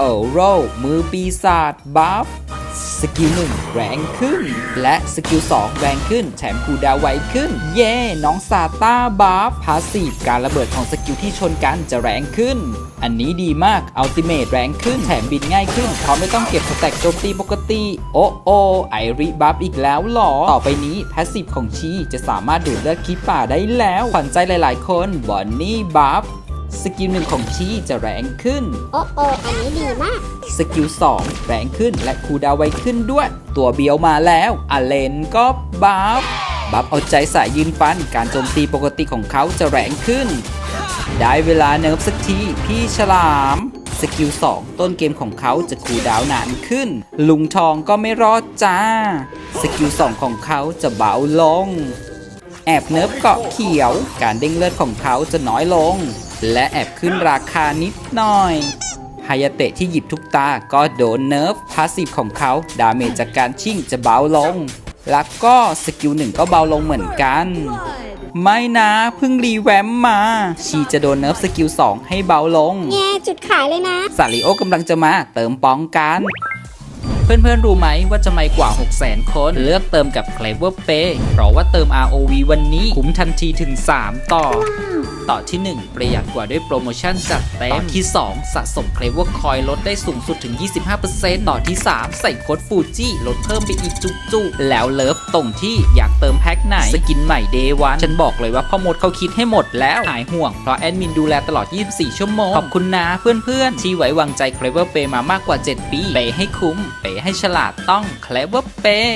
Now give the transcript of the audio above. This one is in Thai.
โอโรมือปีศาจบัฟสกิลหนึ่งแรงขึ้น และสกิล2แรงขึ้น แถมคูดาวไวขึ้น เย่น้องซาต้าบัฟพาสีฟการระเบิดของสกิลที่ชนกันจะแรงขึ้น อันนี้ดีมากอัลติเมตแรงขึ้น แถมบินง่ายขึ้นเพราไม่ต้องเก็บสแต็กโจมตีปกติ โอ้โอไอริบัฟอีกแล้วหรอ ต่อไปนี้พาสซีฟของชีจะสามารถดูดเลือดคีป่าได้แล้วขวัญใจหลาย ๆ คนบอนนี่บัฟ สกิลหนึ่งของชีจะแรงขึ้น โอ้โออันนี้ดีมาก สกิล2แรงขึ้นและคูลดาวน์ไวขึ้นด้วย ตัวเบียวมาแล้วอเลนก็บัฟบัฟเอาใจสายยืนฟัน การโจมตีปกติของเขาจะแรงขึ้น ได้เวลาเนิร์ฟสักทีพี่ฉลามสกิล2ต้นเกมของเขาจะคูลดาวน์นานขึ้น ลุงทองก็ไม่รอดจ้า สกิล2ของเขาจะเบาลง แอบเนิร์ฟเกาะเขียว การเด้งเลือดของเขาจะน้อยลง และแอบขึ้นราคานิดหน่อยฮายาเตะที่หยิบทุกตาก็โดนเนิร์ฟพาสซีฟของเขาดาเมจจากการชิ่งจะเบาลง แล้วก็สกิลหนึ่งก็เบาลงเหมือนกัน ไม่นะเพิ่งรีแวมมา ชีจะโดนเนิร์ฟสกิล 2 ให้เบาลง แง่จุดขายเลยนะซาริโอกำลังจะมาเติมป้องกัน เพื่อนๆ รู้ไหมว่าจะไม่กว่า 600,000 คนเลือกเติมกับ Clever Pay เพราะว่าเติม ROV วันนี้คุ้มทันทีถึง 3 ต่อ ต่อที่ 1 ประหยัดกว่าด้วยโปรโมชั่นจัดเต็ม ต่อที่ 2 สะสม Clever Coin ลดได้สูงสุดถึง 25%ต่อที่ 3 ใส่โค้ดฟูจิลดเพิ่มไปอีกจุกๆ แล้วเลิฟตรงที่อยากเติมแพ็คไหน สกินใหม่ Day 1ฉันบอกเลยว่าพ่อมดเขาคิดให้หมดแล้ว หายห่วงเพราะแอดมินดูแลตลอด 24 ชั่วโมง ขอบคุณนะเพื่อนๆ ที่ไว้วางใจ Clever Pay มามากกว่า 7 ปีเปย์ให้คุ้มเปย์ให้ฉลาดต้อง Clever Pay